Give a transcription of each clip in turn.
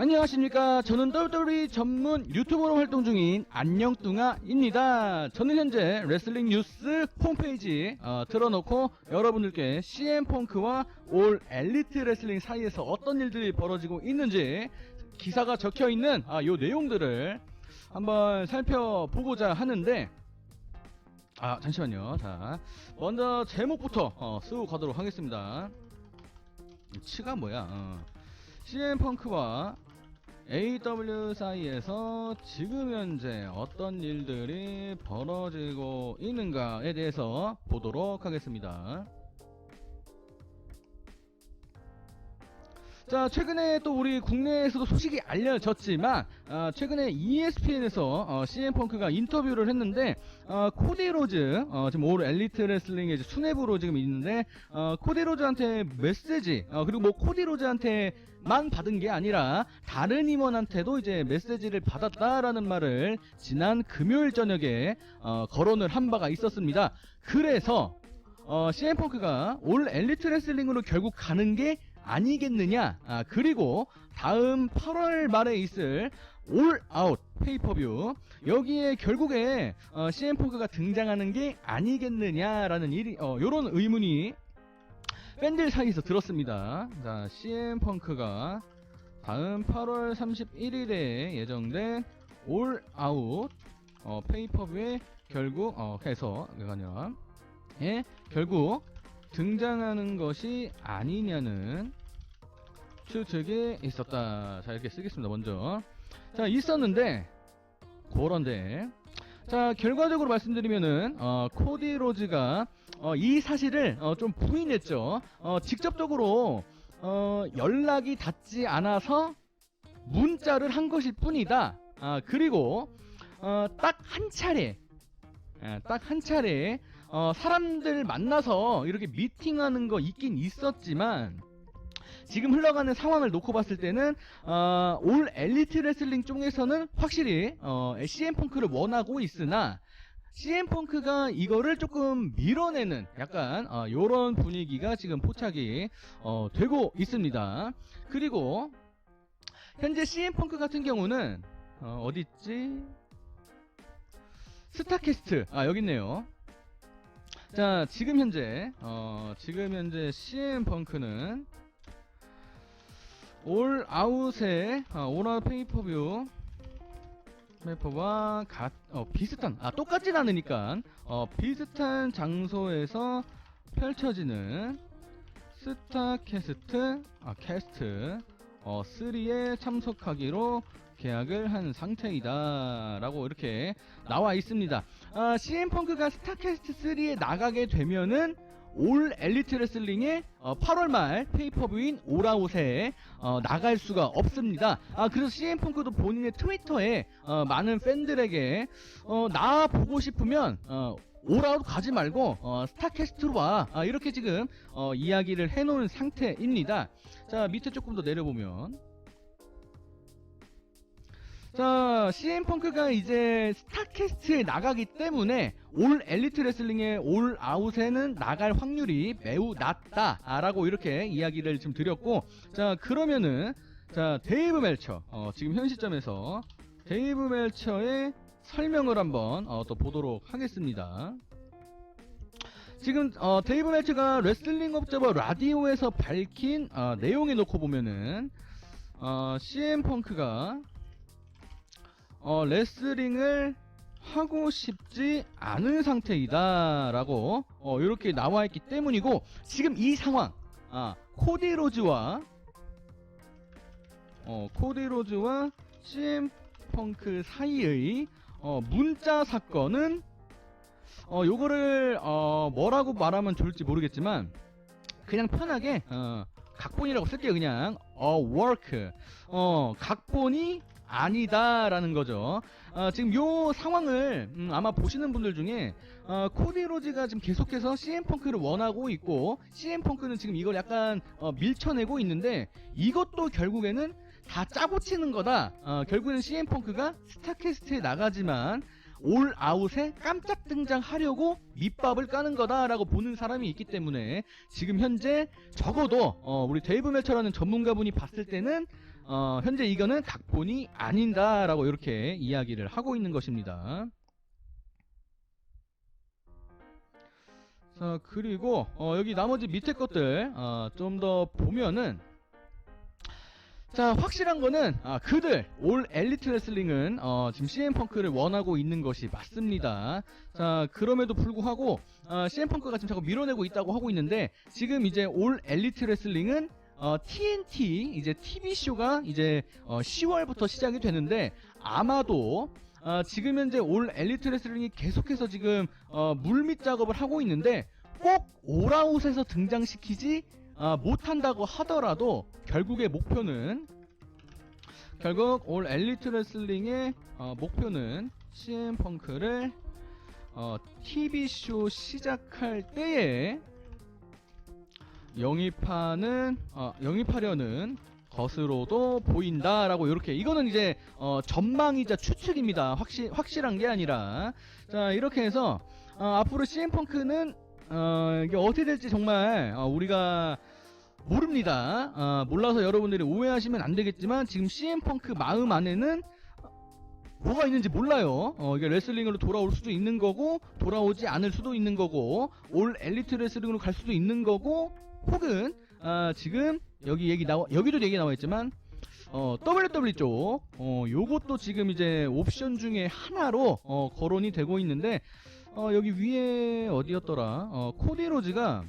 안녕하십니까. 저는 똘똘이 전문 유튜버로 활동 중인 안녕뚱아입니다. 저는 현재 레슬링 뉴스 홈페이지 어, 틀어놓고 여러분들께 CM펑크와 올 엘리트 레슬링 사이에서 어떤 일들이 벌어지고 있는지 기사가 적혀 있는 아, 요 내용들을 한번 살펴보고자 하는데 아 잠시만요. 자 먼저 제목부터 어, 쓰고 가도록 하겠습니다. 치가 뭐야? 어. CM 펑크와 AW 사이에서 지금 현재 어떤 일들이 벌어지고 있는가에 대해서 보도록 하겠습니다. 자, 최근에 또 우리 국내에서도 소식이 알려졌지만, 아, 최근에 ESPN에서 어, CM 펑크가 인터뷰를 했는데, 어, 코디 로즈, 어, 지금 올 엘리트 레슬링의 수뇌부로 지금 있는데, 어, 코디 로즈한테 메시지, 어, 그리고 뭐 코디 로즈한테만 받은 게 아니라, 다른 임원한테도 이제 메시지를 받았다라는 말을 지난 금요일 저녁에, 어, 거론을 한 바가 있었습니다. 그래서, 어, CM 펑크가 올 엘리트 레슬링으로 결국 가는 게 아니겠느냐. 아, 그리고 다음 8월 말에 있을 올 아웃 페이퍼뷰 여기에 결국에 어, CM 펑크가 등장하는 게 아니겠느냐라는 일이 어, 요런 의문이 팬들 사이에서 들었습니다. 자, CM 펑크가 다음 8월 31일에 예정된 올 아웃 어, 페이퍼뷰에 결국 어, 해서 아니라 예, 결국 등장하는 것이 아니냐는 추측이 있었다. 자, 이렇게 쓰겠습니다, 먼저. 자, 있었는데, 그런데, 자, 결과적으로 말씀드리면은, 어, 코디 로즈가, 어, 이 사실을, 어, 좀 부인했죠. 어, 직접적으로, 어, 연락이 닿지 않아서 문자를 한 것일 뿐이다. 아, 그리고, 어, 딱 한 차례, 딱 한 차례, 어, 사람들 만나서 이렇게 미팅하는 거 있긴 있었지만 지금 흘러가는 상황을 놓고 봤을 때는 어, 올 엘리트 레슬링 쪽에서는 확실히 어, CM 펑크를 원하고 있으나 CM 펑크가 이거를 조금 밀어내는 약간 어, 요런 분위기가 지금 포착이 어, 되고 있습니다. 그리고 현재 CM 펑크 같은 경우는 어, 어디 있지? 스타캐스트 아 여기 있네요. 자, 지금 현재, 어, 지금 현재 CM 펑크는 올 아웃의 어, 오라 페이퍼뷰 페이퍼와 가, 어, 비슷한, 아, 똑같진 않으니까, 어, 비슷한 장소에서 펼쳐지는 스타캐스트, 아, 캐스트, 어, 3에 참석하기로 계약을 한 상태이다. 라고 이렇게 나와 있습니다. 아, CM 펑크가 스타캐스트 3에 나가게 되면은 올 엘리트 레슬링의 어, 8월 말 페이퍼뷰인 오라웃에 어, 나갈 수가 없습니다. 아 그래서 CM 펑크도 본인의 트위터에 어, 많은 팬들에게 어, 나 보고 싶으면 어, 오라웃 가지 말고 어, 스타캐스트로 와 아, 이렇게 지금 어, 이야기를 해놓은 상태입니다. 자 밑에 조금 더 내려보면 자, CM 펑크가 이제 스타캐스트에 나가기 때문에 올 엘리트 레슬링의 올 아웃에는 나갈 확률이 매우 낮다라고 이렇게 이야기를 좀 드렸고, 자, 그러면은, 자, 데이브 멜처, 어, 지금 현 시점에서 데이브 멜처의 설명을 한번 어, 또 보도록 하겠습니다. 지금 어, 데이브 멜처가 레슬링 업저버 라디오에서 밝힌 어, 내용에 놓고 보면은 어, CM 펑크가 어, 레슬링을 하고 싶지 않은 상태이다라고 어, 이렇게 나와 있기 때문이고 지금 이 상황 아, 코디 로즈와 어, 코디 로즈와 CM 펑크 사이의 어, 문자 사건은 어, 요거를 어, 뭐라고 말하면 좋을지 모르겠지만 그냥 편하게 어, 각본이라고 쓸게요 그냥. 어 work. 어 각본이 아니다라는 거죠. 어, 지금 요 상황을 음, 아마 보시는 분들 중에 어, 코디 로즈가 지금 계속해서 CM 펑크를 원하고 있고 CM 펑크는 지금 이걸 약간 어, 밀쳐내고 있는데 이것도 결국에는 다 짜고 치는 거다. 어, 결국에는 CM 펑크가 스타캐스트에 나가지만 올 아웃에 깜짝 등장하려고 밑밥을 까는 거다라고 보는 사람이 있기 때문에 지금 현재 적어도 어, 우리 데이브 멜처라는 전문가분이 봤을 때는 어, 현재 이거는 각본이 아닌다라고 이렇게 이야기를 하고 있는 것입니다. 자 그리고 어, 여기 나머지 밑에 것들 어, 좀 더 보면은 자 확실한 거는 아, 그들 올 엘리트 레슬링은 어, 지금 CM 펑크를 원하고 있는 것이 맞습니다. 자 그럼에도 불구하고 어, CM 펑크가 지금 자꾸 밀어내고 있다고 하고 있는데 지금 이제 올 엘리트 레슬링은 어, TNT 이제 TV 쇼가 이제 어, 10월부터 시작이 되는데 아마도 어, 지금 현재 올 엘리트 레슬링이 계속해서 지금 어, 물밑 작업을 하고 있는데 꼭 올아웃에서 등장시키지 아, 못한다고 하더라도 결국의 목표는 결국 올 엘리트 레슬링의 어, 목표는 CM 펑크를 어, TV 쇼 시작할 때에 영입하는 어, 영입하려는 것으로도 보인다라고 이렇게 이거는 이제 어, 전망이자 추측입니다. 확실 확실한 게 아니라 자 이렇게 해서 어, 앞으로 CM 펑크는 어, 이게 어떻게 될지 정말 어, 우리가 모릅니다. 어, 몰라서 여러분들이 오해하시면 안 되겠지만 지금 CM 펑크 마음 안에는 뭐가 있는지 몰라요. 어, 이게 레슬링으로 돌아올 수도 있는 거고 돌아오지 않을 수도 있는 거고 올 엘리트 레슬링으로 갈 수도 있는 거고 혹은 아, 지금 여기 얘기 나와 여기도 얘기 나와 있지만 어, WWE 쪽 어, 요것도 지금 이제 옵션 중에 하나로 어, 거론이 되고 있는데 어, 여기 위에 어디였더라? 어, 코디 로즈가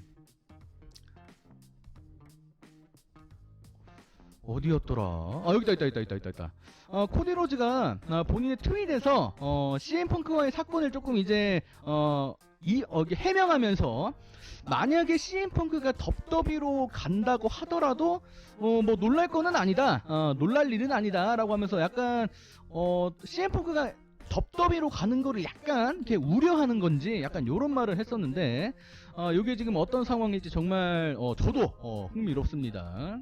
어디였더라? 아 여기다 있다 있다 있다 있다 있다. 어, 코디 로즈가 어, 본인의 트윗에서 어, CM 펑크와의 사건을 조금 이제 어, 이 어, 해명하면서 만약에 CM 펑크가 덥더비로 간다고 하더라도 어, 뭐 놀랄 거는 아니다. 어, 놀랄 일은 아니다라고 하면서 약간 어, CM 펑크가 덥더비로 가는 거를 약간 이렇게 우려하는 건지 약간 요런 말을 했었는데 어, 요게 지금 어떤 상황일지 정말 어, 저도 어, 흥미롭습니다.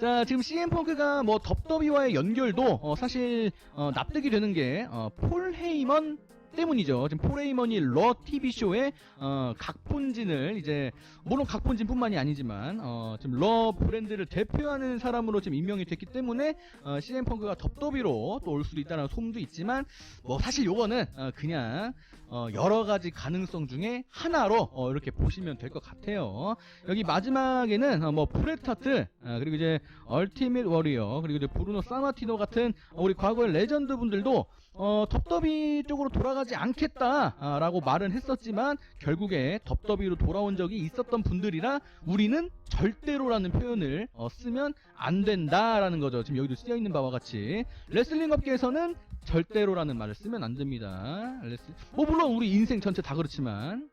자 지금 CM 펑크가 뭐 덥더비와의 연결도 어, 사실 어, 납득이 되는 게 어, 폴 헤이먼 때문이죠. 지금 폴 헤이먼이 러 TV 쇼의 어, 각본진을 이제 물론 각본진뿐만이 아니지만 어, 지금 러 브랜드를 대표하는 사람으로 지금 임명이 됐기 때문에 어, CM 펑크가 덥더비로 또 올 수도 있다는 소문도 있지만 뭐 사실 요거는 어, 그냥 어, 여러 가지 가능성 중에 하나로 어, 이렇게 보시면 될 것 같아요. 여기 마지막에는 어, 뭐 브레타트 어, 그리고 이제 얼티밋 워리어 그리고 이제 브루노 사마티노 같은 어, 우리 과거의 레전드 분들도 어, 덥더비 쪽으로 돌아가지 않겠다라고 말은 했었지만 결국에 덥더비로 돌아온 적이 있었던 분들이라 우리는 절대로라는 표현을 어, 쓰면 안 된다라는 거죠. 지금 여기도 쓰여 있는 바와 같이 레슬링 업계에서는 절대로라는 말을 쓰면 안 됩니다. 레슬... 뭐 물론 우리 인생 전체 다 그렇지만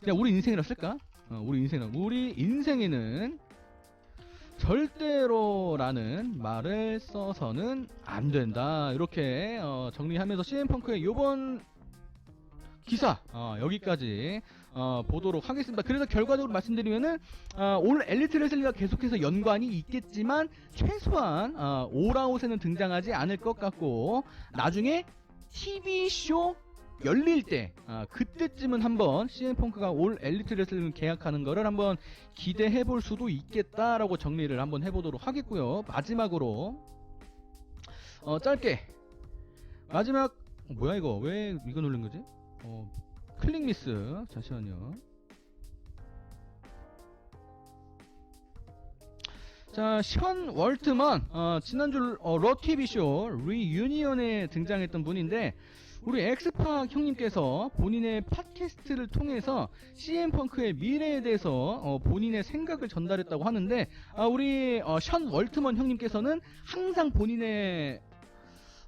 그냥 우리 인생이라 쓸까? 어, 우리 인생은 우리 인생에는 절대로라는 말을 써서는 안 된다. 이렇게 어, 정리하면서 CM펑크의 요번 기사 어, 여기까지 어, 보도록 하겠습니다. 그래서 결과적으로 말씀드리면은 어, 올 엘리트 레슬링과 계속해서 연관이 있겠지만 최소한 어, 올아웃에는 등장하지 않을 것 같고 나중에 TV 쇼 열릴 때 아, 그때쯤은 한번 CM 펑크가 올 엘리트 레슬링 계약하는 거를 한번 기대해 볼 수도 있겠다라고 정리를 한번 해보도록 하겠고요. 마지막으로 어 짧게 마지막 어, 뭐야 이거 왜 이거 누른 거지? 어 클릭 미스 잠시만요. 자, 션 월트먼 어, 지난주 어, 러 TV 쇼 리유니언에 등장했던 분인데 우리 엑스파 형님께서 본인의 팟캐스트를 통해서 CM 펑크의 미래에 대해서 어, 본인의 생각을 전달했다고 하는데 아, 우리 어, 션 월트먼 형님께서는 항상 본인의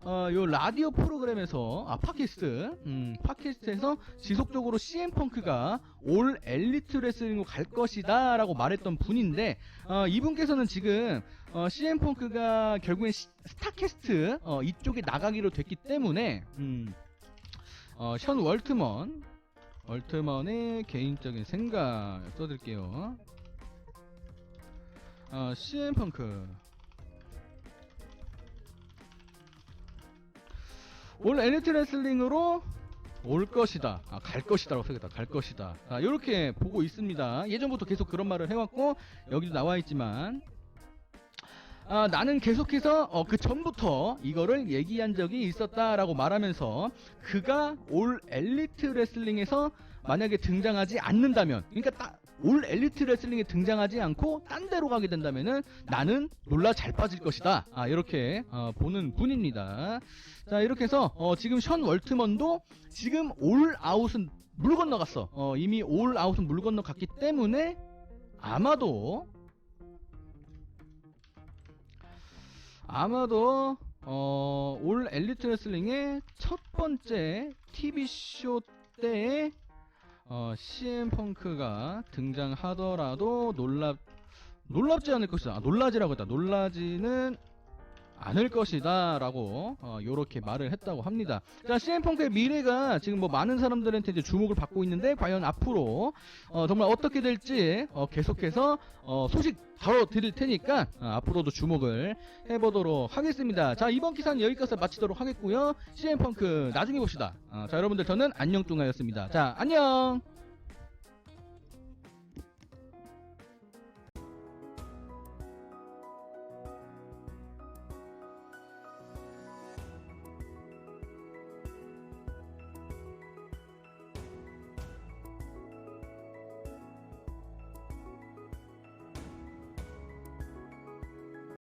어, 요 라디오 프로그램에서 아 팟캐스트 음, 팟캐스트에서 지속적으로 CM 펑크가 올 엘리트 레슬링으로 갈 것이다라고 말했던 분인데 어, 이분께서는 지금 어, CM 펑크가 결국엔 시- 스타캐스트 어, 이쪽에 나가기로 됐기 때문에 음, 어, 션 월트먼 월트먼의 개인적인 생각 써드릴게요. 어, CM 펑크 올 엘리트 레슬링으로 올 것이다. 아, 갈 것이다라고 써야겠다. 갈 것이다. 아, 이렇게 보고 있습니다. 예전부터 계속 그런 말을 해왔고 여기도 나와 있지만 아, 나는 계속해서 어, 그 전부터 이거를 얘기한 적이 있었다라고 말하면서 그가 올 엘리트 레슬링에서 만약에 등장하지 않는다면 그러니까 딱올 엘리트 레슬링에 등장하지 않고 딴 데로 가게 된다면은 나는 놀라 잘 빠질 것이다. 아, 이렇게 어, 보는 분입니다. 자, 이렇게 해서 어, 지금 션 월트먼도 지금 올 아웃은 물 건너갔어. 어, 이미 올 아웃은 물 건너갔기 때문에 아마도 아마도 어, 올 엘리트 레슬링의 첫 번째 TV 쇼 때에 어, CM 펑크가 등장하더라도 놀랍 놀랍지 않을 것이다. 아, 놀라지라고 했다. 놀라지는 않을 것이다 라고 어, 요렇게 말을 했다고 합니다. 자, CM 펑크의 미래가 지금 뭐 많은 사람들한테 이제 주목을 받고 있는데 과연 앞으로 어, 정말 어떻게 될지 어, 계속해서 어, 소식 다뤄 드릴 테니까 어, 앞으로도 주목을 해보도록 하겠습니다. 자, 이번 기사는 여기까지 마치도록 하겠고요. CM 펑크 나중에 봅시다. 어, 자, 여러분들 저는 안녕뚱아였습니다. 자, 안녕.